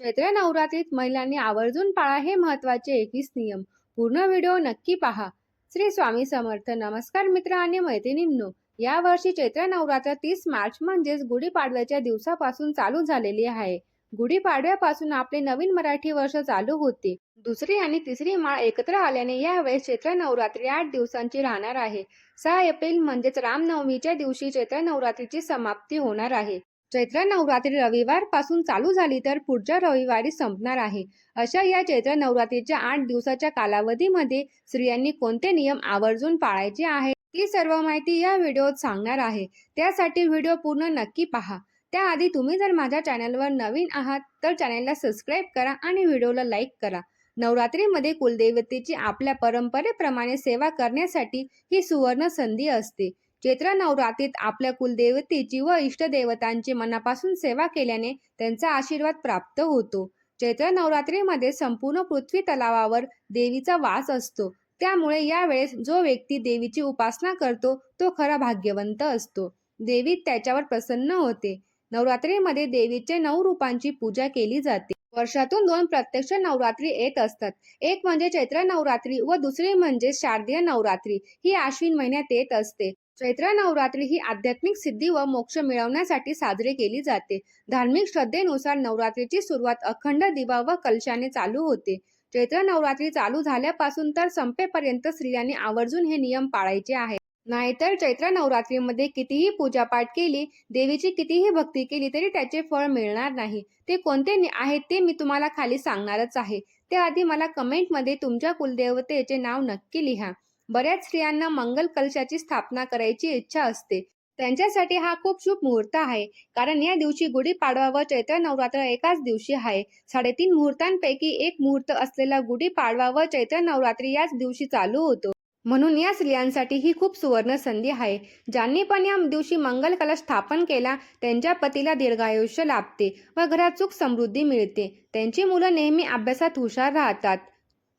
चैत्र नवरात्रीत महिलांनी आवर्जून पाळा हे महत्त्वाचे एकवीस नियम. पूर्ण व्हिडिओ नक्की पहा. श्री स्वामी समर्थ. नमस्कार मित्र आणि मैत्रिणींनो. या वर्षी चैत्र नवरात्र तीस मार्च म्हणजेच गुढीपाडव्याच्या दिवसापासून चालू झालेली आहे. गुढीपाडव्यापासून आपले नवीन मराठी वर्ष चालू होते. दुसरी आणि तिसरी माळ एकत्र आल्याने यावेळेस चैत्र नवरात्री आठ दिवसांची राहणार आहे. सहा एप्रिल म्हणजेच रामनवमीच्या दिवशी चैत्र नवरात्रीची समाप्ती होणार आहे. चैत्र नवरात्री रविवारपासून चालू झाली तर पुढच्या रविवारी संपणार आहे. अशा या चैत्र नवरात्रीच्या आठ दिवसाच्या कालावधीमध्ये स्त्रियांनी कोणते नियम आवर्जून पाळायचे आहे ती सर्व माहिती या व्हिडिओत सांगणार आहे. त्यासाठी व्हिडिओ पूर्ण नक्की पहा. त्याआधी तुम्ही जर माझ्या चॅनलवर नवीन आहात तर चॅनलला सबस्क्राईब करा आणि व्हिडिओला लाईक करा. नवरात्रीमध्ये कुलदेवतेची आपल्या परंपरेप्रमाणे सेवा करण्यासाठी ही सुवर्ण संधी असते. चैत्र नवरात्रीत आपल्या कुलदेवतेची व इष्टदेवतांची मनापासून सेवा केल्याने त्यांचा आशीर्वाद प्राप्त होतो. चैत्र नवरात्रीमध्ये संपूर्ण पृथ्वी तलावावर देवीचा वास असतो. त्यामुळे यावेळेस जो व्यक्ती देवीची उपासना करतो तो खरा भाग्यवंत असतो. देवी त्याच्यावर प्रसन्न होते. नवरात्रीमध्ये देवीचे नऊ रूपांची पूजा केली जाते. वर्षातून दोन प्रत्यक्ष नवरात्री येत असतात. एक म्हणजे चैत्र नवरात्री व दुसरी म्हणजे शारदीय नवरात्री. ही आश्विन महिन्यात येत असते. चैत्र नवरात्री ही आध्यात्मिक सिद्धी व मोक्ष मिळवण्यासाठी साजरी केली जाते. धार्मिक श्रद्धेनुसार नवरात्रीची सुरुवात अखंड दिवा व कलशाने चालू होते. चैत्र नवरात्री चालू झाल्यापासून तर संपेपर्यंत स्त्रियांनी आवर्जून हे नियम पाळायचे आहे नाहीतर चैत्र नवरात्रीमध्ये कितीही पूजापाठ केली देवीची कितीही भक्ती केली तरी त्याचे फळ मिळणार नाही. ते कोणते आहेत ते मी तुम्हाला खाली सांगणारच आहे. त्याआधी मला कमेंटमध्ये तुमच्या कुलदेवतेचे नाव नक्की लिहा. बऱ्याच स्त्रियांना मंगल कलशाची स्थापना करायची इच्छा असते. त्यांच्यासाठी हा खूप शुभ मुहूर्त आहे. कारण या दिवशी गुढीपाडवा व चैत्र नवरात्र एकाच दिवशी आहे. साडेतीन मुहूर्तांपैकी एक मुहूर्त असलेला गुढीपाडवा व चैत्र नवरात्री याच दिवशी चालू होतो. म्हणून या स्त्रियांसाठी ही खूप सुवर्ण संधी आहे ज्यांनी पण या दिवशी मंगल कलश स्थापन केला त्यांच्या पतीला दीर्घायुष्य लाभते व घरात सुख समृद्धी मिळते. त्यांची मुलं नेहमी अभ्यासात हुशार राहतात.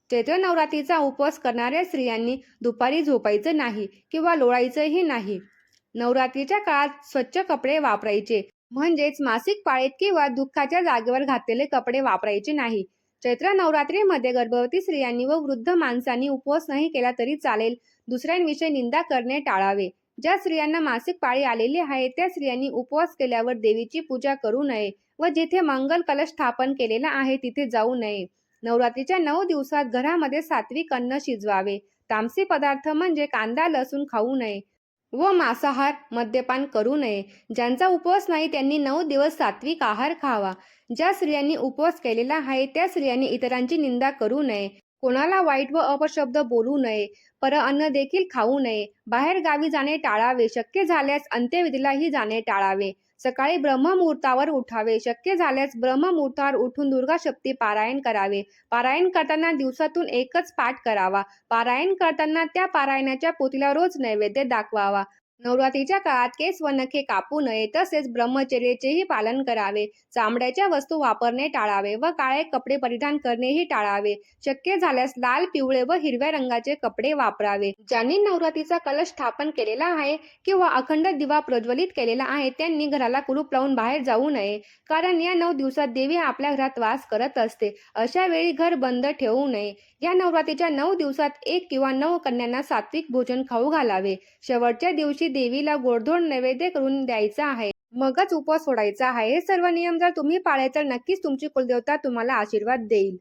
चैत्र नवरात्रीचा उपवास करणाऱ्या स्त्रियांनी दुपारी झोपायचं नाही किंवा लोळायचंही नाही. नवरात्रीच्या काळात स्वच्छ कपडे वापरायचे. म्हणजेच मासिक पाळीत किंवा दुःखाच्या जागेवर घातलेले कपडे वापरायचे नाही. चैत्र नवरात्रीमध्ये गर्भवती स्त्रियांनी व वृद्ध माणसांनी उपवास नाही केला तरी चालेल. दुसऱ्यांविषयी निंदा करणे टाळावे. ज्या स्त्रियांना मासिक पाळी आलेली आहे त्या स्त्रियांनी उपवास केल्यावर देवीची पूजा करू नये व जिथे मंगल कलश स्थापन केलेला आहे तिथे जाऊ नये. नवरात्रीच्या नऊ दिवसात घरामध्ये सात्विक अन्न शिजवावे. तामसी पदार्थ म्हणजे कांदा लसूण खाऊ नये. व मांसाहार मद्यपान करू नये. ज्यांचा उपवास नाही त्यांनी नऊ दिवस सात्विक आहार खावा. ज्या स्त्रियांनी उपवास केलेला आहे त्या स्त्रियांनी इतरांची निंदा करू नये. कोणाला वाईट व अपशब्द बोलू नये. पर अन्न देखील खाऊ नये. बाहेर गावी जाणे टाळावे. शक्य झाल्यास अंत्यविधीलाही जाणे टाळावे. सकाळी ब्रह्ममुहूर्तावर उठावे. शक्य झाल्यास ब्रह्ममुहूर्तावर उठून दुर्गा शक्ती पारायण करावे. पारायण करताना दिवसातून एकच पाठ करावा. पारायण करताना त्या पारायणाच्या पोथीला रोज नैवेद्य दाखवावा. नवरात्रीच्या काळात केस व नखे कापू नये तसेच ब्रह्मचर्याचेही पालन करावे. चामड्याच्या वस्तू वापरणे टाळावे व काळे कपडे परिधान करणेही टाळावे. शक्य झाल्यास लाल पिवळे व हिरव्या रंगाचे कपडे वापरावे. ज्यांनी नवरात्रीचा कलश स्थापन केलेला आहे किंवा अखंड दिवा प्रज्वलित केलेला आहे त्यांनी घराला कुलूप लावून बाहेर जाऊ नये. कारण या नऊ दिवसात देवी आपल्या घरात वास करत असते. अशा वेळी घर बंद ठेवू नये. या नवरात्रीच्या नऊ दिवसात एक किंवा नऊ कन्यांना सात्विक भोजन खाऊ घालावे. शेवटच्या दिवशी देवीला गोडधोड नैवेद्य करून द्यायचा आहे. मगच उपवास सोडायचा आहे. हे सर्व नियम जर तुम्ही पाळले तर नक्कीच तुमची कुलदेवता तुम्हाला आशीर्वाद देईल.